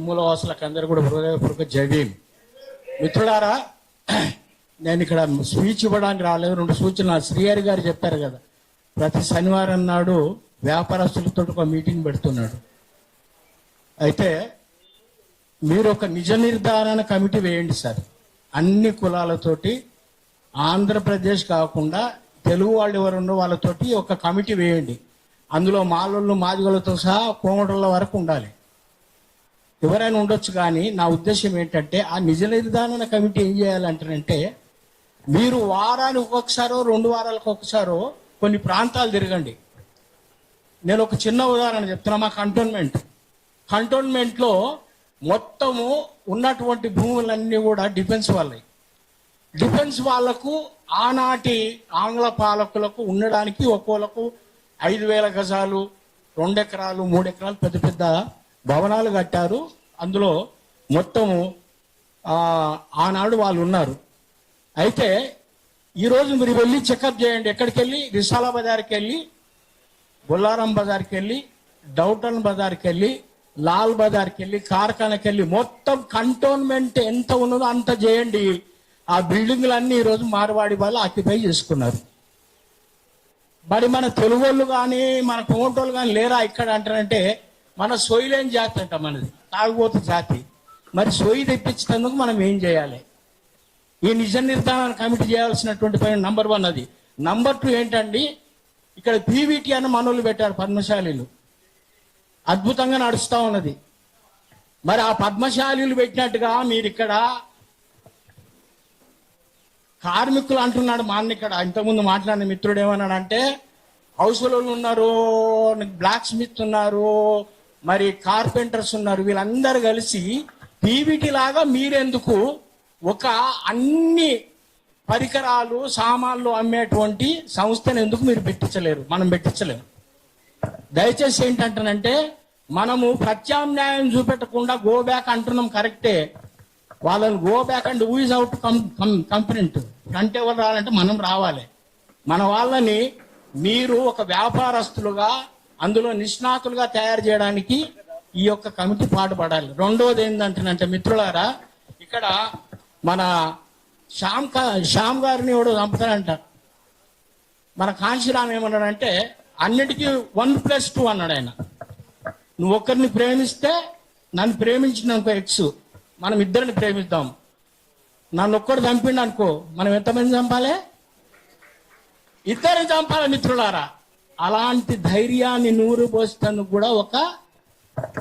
మూలవాసులకు అందరూ కూడా హృదయపూర్వక జయభీం మిత్రులారా నేను ఇక్కడ స్పీచ్ ఇవ్వడానికి రాలేదు. రెండు సూచనలు శ్రీహరి గారు చెప్పారు కదా. ప్రతి శనివారం నాడు వ్యాపారస్తులతో ఒక మీటింగ్ పెడుతున్నాడు. అయితే మీరు ఒక నిజ నిర్ధారణ కమిటీ వేయండి సార్. అన్ని కులాలతోటి ఆంధ్రప్రదేశ్ కాకుండా తెలుగు వాళ్ళు ఎవరు ఉండో వాళ్ళతోటి ఒక కమిటీ వేయండి. అందులో మాలోళ్ళు మాదిగలతో సహా కోమటల వరకు ఉండాలి. ఎవరైనా ఉండొచ్చు కానీ నా ఉద్దేశం ఏంటంటే ఆ నిజ నిర్ధారణ కమిటీ ఏం చేయాలంటారంటే మీరు వారానికి ఒక్కొక్కసారో రెండు వారాలకు ఒకసారో కొన్ని ప్రాంతాలు తిరగండి. నేను ఒక చిన్న ఉదాహరణ చెప్తున్నా మా కంటోన్మెంట్. కంటోన్మెంట్లో మొత్తము ఉన్నటువంటి భూములన్నీ కూడా డిఫెన్స్ వాళ్ళవి. డిఫెన్స్ వాళ్ళకు ఆనాటి ఆంగ్ల పాలకులకు ఉండడానికి ఒక్కోలకు ఐదు వేల గజాలు రెండు ఎకరాలు మూడు ఎకరాలు పెద్ద పెద్ద భవనాలు కట్టారు. అందులో మొత్తము ఆనాడు వాళ్ళు ఉన్నారు. అయితే ఈరోజు మీరు వెళ్ళి చెకప్ చేయండి. ఎక్కడికి వెళ్ళి విశాల బజార్కి వెళ్ళి బొల్లారం బజార్కి వెళ్ళి డౌటన్ బజార్కి వెళ్ళి లాల్ బజార్కి వెళ్ళి కార్ఖానకి వెళ్ళి మొత్తం కంటోన్మెంట్ ఎంత ఉన్నదో అంత చేయండి. ఆ బిల్డింగ్లన్నీ ఈరోజు మార్వాడి వాళ్ళు ఆక్యుపై చేసుకున్నారు. మరి మన తెలుగు వాళ్ళు కానీ మన కోమటోళ్ళు కానీ లేరా ఇక్కడ అంటారంటే మన సొయ్యలేని జాతి అంట మనది. తాగుబోతు జాతి. మరి సొయ్యి తెప్పించినందుకు మనం ఏం చేయాలి? ఈ నిజ నిర్ధారణ కమిటీ చేయాల్సినటువంటి పని నంబర్ వన్ అది. నంబర్ టూ ఏంటండి? ఇక్కడ పీవీటీ అని మనోళ్ళు పెట్టారు పద్మశాలీలు. అద్భుతంగా నడుస్తూ ఉన్నది. మరి ఆ పద్మశాలీలు పెట్టినట్టుగా మీరు ఇక్కడ కార్మికులు అంటున్నాడు మా అన్న ఇక్కడ. ఇంతకుముందు మాట్లాడిన మిత్రుడు ఏమన్నాడంటే హౌస్ వాళ్ళు ఉన్నారు బ్లాక్ స్మిత్ ఉన్నారు మరి కార్పెంటర్స్ ఉన్నారు వీళ్ళందరూ కలిసి పీవీటీ లాగా మీరెందుకు ఒక అన్ని పరికరాలు సామాన్లు అమ్మేటువంటి సంస్థను ఎందుకు మీరు పెట్టించలేరు? మనం పెట్టించలేము. దయచేసి ఏంటంటానంటే మనము ప్రత్యామ్నాయం చూపెట్టకుండా గో బ్యాక్ అంటున్నాం కరెక్టే. వాళ్ళని go back and ooze out come component front ఎవరు రావాలంటే మనం రావాలి. మన వాళ్ళని మీరు ఒక వ్యాపారస్తులుగా అందులో నిష్ణాతులుగా తయారు చేయడానికి ఈ యొక్క కమిటీ పాటుపడాలి. రెండోది ఏంటంటేనంటే మిత్రులారా ఇక్కడ మన శ్యామ్ శ్యామ్ గారిని ఎవడో చంపుతారంట మన కాంశీరామ్ ఏమన్నాడంటే అన్నిటికీ వన్ ప్లస్ టూ అన్నాడు ఆయన. నువ్వు ఒక్కరిని ప్రేమిస్తే నన్ను ప్రేమించిన అనుకో ఎక్స్ మనం ఇద్దరిని ప్రేమిద్దాం. నన్ను ఒక్కడు చంపిండు అనుకో మనం ఎంతమంది చంపాలి? ఇద్దరిని చంపాలి మిత్రులారా. అలాంటి ధైర్యాన్ని నూరు పోసేందుకు కూడా ఒక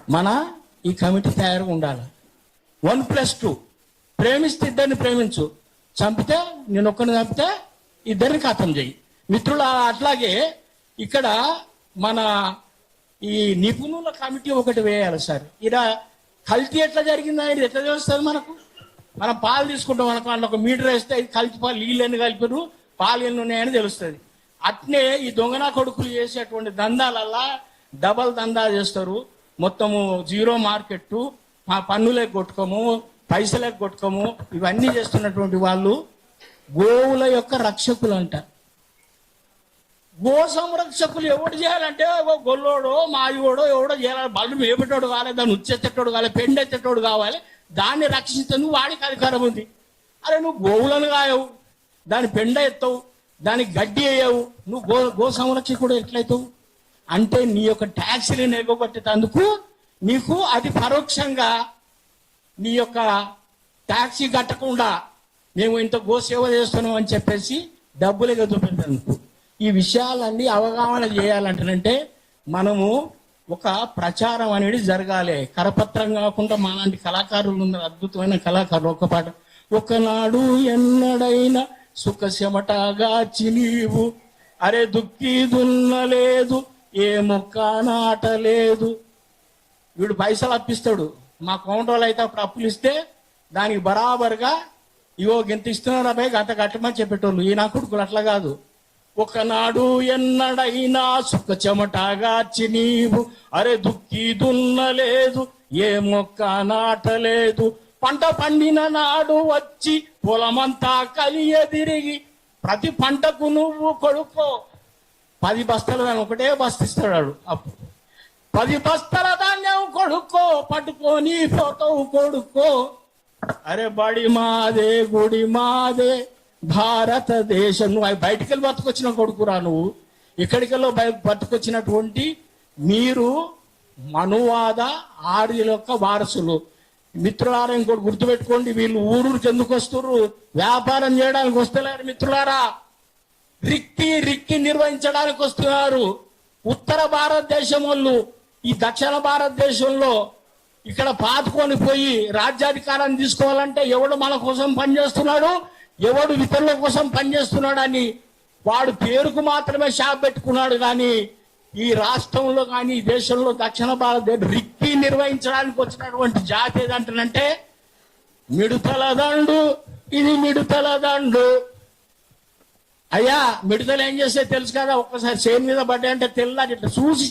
మన ఈ కమిటీ తయారుగా ఉండాలి. One plus two. ప్రేమిస్తే ఇద్దరిని ప్రేమించు. చంపితే నేను ఒక్కరిని చంపితే ఇద్దరిని ఖతం చేయి. మిత్రులు అట్లాగే ఇక్కడ మన ఈ నిపుణుల కమిటీ ఒకటి వేయాలి సార్. ఇలా కల్తీ ఎట్లా జరిగింది ఇది ఎట్లా తెలుస్తుంది మనకు? మనం పాలు తీసుకుంటాం మనకు అందులో ఒక మీటర్ వేస్తే ఇది కల్తీ పాలు నీళ్ళు ఎన్ని కలిపారు పాలు ఎన్ని ఉన్నాయని తెలుస్తుంది. అట్నే ఈ దొంగన కొడుకులు చేసేటువంటి దందాలల్లా డబల్ దందా చేస్తారు. మొత్తము జీరో మార్కెట్ పన్నులకు కొట్టుకోము పైసలకు కొట్టుకోము ఇవన్నీ చేస్తున్నటువంటి వాళ్ళు గోవుల యొక్క రక్షకులు అంట గో సంరక్షకులు ఎవడు చేయాలంటే ఓ గొల్లోడో మాయోడో ఎవడో చేయాలి. బళ్ళు మేపేటోడు కావాలి దాన్ని ఉచ్చెత్తేటోడు కావాలి పెండెత్తేటోడు కావాలి. దాన్ని రక్షించేందుకు వాడికి అధికారం ఉంది. అరే నువ్వు గోవులను కాయవు దాని పెండ ఎత్తవు. దానికి గడ్డి వేయవు. నువ్వు గో గో సంరక్షకుడు ఎట్లయితావు? అంటే నీ యొక్క ట్యాక్సీలను ఎగగొట్టేటందుకు నీకు అది పరోక్షంగా నీ యొక్క ట్యాక్సీ కట్టకుండా మేము ఇంత గో సేవ చేస్తున్నాం అని చెప్పేసి డబ్బులు ఎగదొప్పేందుకు ఈ విషయాలన్నీ అవగాహన చేయాలంటేనంటే మనము ఒక ప్రచారం అనేది జరగాలి. కరపత్రం కాకుండా మాలాంటి కళాకారులు ఉన్నారు అద్భుతమైన కళాకారులు ఒక పాట. ఒకనాడు ఎన్నడైనా సుఖ చెమటగాచి నీవు. అరే దుక్కి దున్నలేదు ఏ మొక్క నాటలేదు. వీడు పైసలు అప్పిస్తాడు. మా కౌంటర్లు అయితే అప్పుడు అప్పులు ఇస్తే దానికి బరాబర్గా ఇవో గింత ఇస్తున్నారా పై అంత కట్టమని చెప్పేటోళ్ళు. ఈ నా కొడుకులు అట్లా కాదు. ఒకనాడు ఎన్నడైనా సుఖ చెమటగాచి నీవు. అరే దుక్కి దున్నలేదు ఏ మొక్క నాటలేదు. పంట పండిన నాడు వచ్చి పొలమంతా కలియ తిరిగి ప్రతి పంటకు నువ్వు కొడుకో. పది బస్తాలు దాని ఒకటే బస్తిస్తాడు అప్పుడు పది బస్తల ధాన్యం కొడుకో పట్టుకొని పోతావు కొడుకో. అరే బడి మాదే గుడి మాదే భారతదేశం. నువ్వు అవి బయటికి వెళ్ళి బతుకొచ్చిన కొడుకురా నువ్వు. ఇక్కడికెళ్ళో బయ బతుకొచ్చినటువంటి మీరు మనువాద ఆర్యుల యొక్క వారసులు. మిత్రులారా ఇంకోటి గుర్తుపెట్టుకోండి వీళ్ళు ఊరూరికి ఎందుకు వస్తున్నారు వ్యాపారం చేయడానికి వస్తలేరు మిత్రులారా. రిక్కి రిక్కి నిర్వహించడానికి వస్తున్నారు. ఉత్తర భారతదేశం వాళ్ళు ఈ దక్షిణ భారతదేశంలో ఇక్కడ పాతుకొని పోయి రాజ్యాధికారాన్ని తీసుకోవాలంటే ఎవడు మన కోసం పనిచేస్తున్నాడు? ఎవడు ఇతరుల కోసం పనిచేస్తున్నాడు అని వాడు పేరుకు మాత్రమే షాప్ పెట్టుకున్నాడు కానీ ఈ రాష్ట్రంలో కానీ ఈ దేశంలో దక్షిణ భారతదేశం రిక్కి నిర్వహించడానికి వచ్చినటువంటి జాతి ఏదంటానంటే మిడుతల దండు ఇది మిడుతల దండు అయ్యా మిడుతలు ఏం చేస్తే తెలుసు కదా? ఒక్కసారి చేను మీద పడ్డాయి అంటే తెల్లారి ఇట్లా చూసి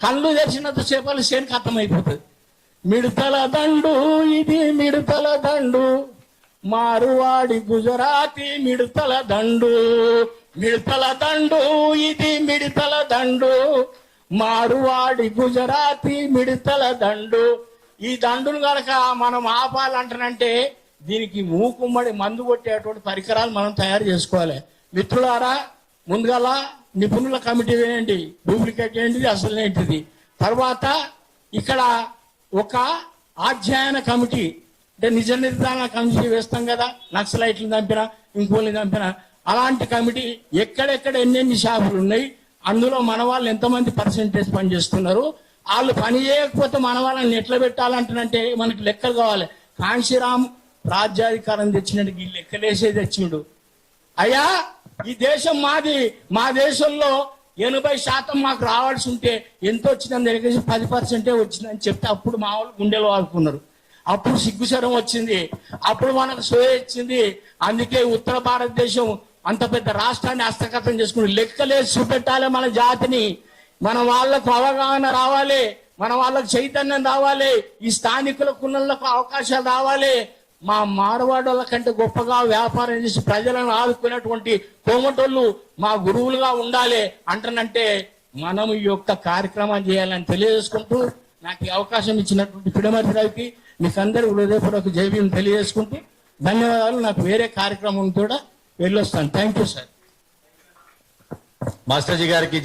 కళ్ళు తెరిచినంత సేపలు చేనుకి అర్థమైపోతుంది మిడతల దండు ఇది మిడతల దండు మారువాడి గుజరాతీ మిడతల దండు మిడతల దండు ఇది మిడతల దండు. మారువాడి గుజరాతీ మిడతల దండు. ఈ దండును గనక మనం ఆపాలంటానంటే దీనికి మూకుమ్మడి మందు కొట్టేటువంటి పరికరాలు మనం తయారు చేసుకోవాలి. మిత్రులారా ముందుగల నిపుణుల కమిటీ వేయండి. డూప్లికేట్ ఏంటిది అసలు ఏంటిది? తర్వాత ఇక్కడ ఒక అధ్యయన కమిటీ అంటే నిజ నిర్ధారణ కమిటీ వేస్తాం కదా నక్సలైట్లు చంపిన ఇంకోళ్ళని చంపిన అలాంటి కమిటీ ఎక్కడెక్కడ ఎన్నెన్ని షాపులు ఉన్నాయి అందులో మన వాళ్ళు ఎంతమంది పర్సెంటేజ్ పనిచేస్తున్నారు వాళ్ళు పని చేయకపోతే మన వాళ్ళని ఎట్లా పెట్టాలంటే మనకి లెక్కలు కావాలి. కాంశీరామ్ రాజ్యాధికారం తెచ్చినట్టు ఈ లెక్కలేసే తెచ్చిండు. అయ్యా ఈ దేశం మాది మా దేశంలో ఎనభై శాతం మాకు రావాల్సి ఉంటే ఎంత వచ్చిందని దగ్గర పది పర్సెంటే వచ్చిందని చెప్తే అప్పుడు మా వాళ్ళు గుండెలు వాడుకున్నారు అప్పుడు సిగ్గుశరం వచ్చింది. అప్పుడు మనకు సోయ వచ్చింది అందుకే ఉత్తర భారతదేశం అంత పెద్ద రాష్ట్రాన్ని హస్తగతం చేసుకుని లెక్కలేసి చూపెట్టాలి మన జాతిని. మన వాళ్ళకు అవగాహన రావాలి. మన వాళ్ళకు చైతన్యం రావాలి. ఈ స్థానికుల కులంలకు అవకాశాలు రావాలి. మా మారవాడోళ్ళ కంటే గొప్పగా వ్యాపారం చేసి ప్రజలను ఆదుకునేటువంటి కోమటోళ్ళు మా గురువులుగా ఉండాలి అంటనంటే మనం ఈ యొక్క కార్యక్రమం చేయాలని తెలియజేసుకుంటూ నాకు ఈ అవకాశం ఇచ్చినటువంటి పిడమర్తి రావుకి మీకు అందరి హృదయపూర్వక జైవీం తెలియజేసుకుంటూ ధన్యవాదాలు. నాకు వేరే కార్యక్రమం కూడా వెళ్ళొస్తాను. థ్యాంక్ యూ సార్ మాస్టర్జీ గారికి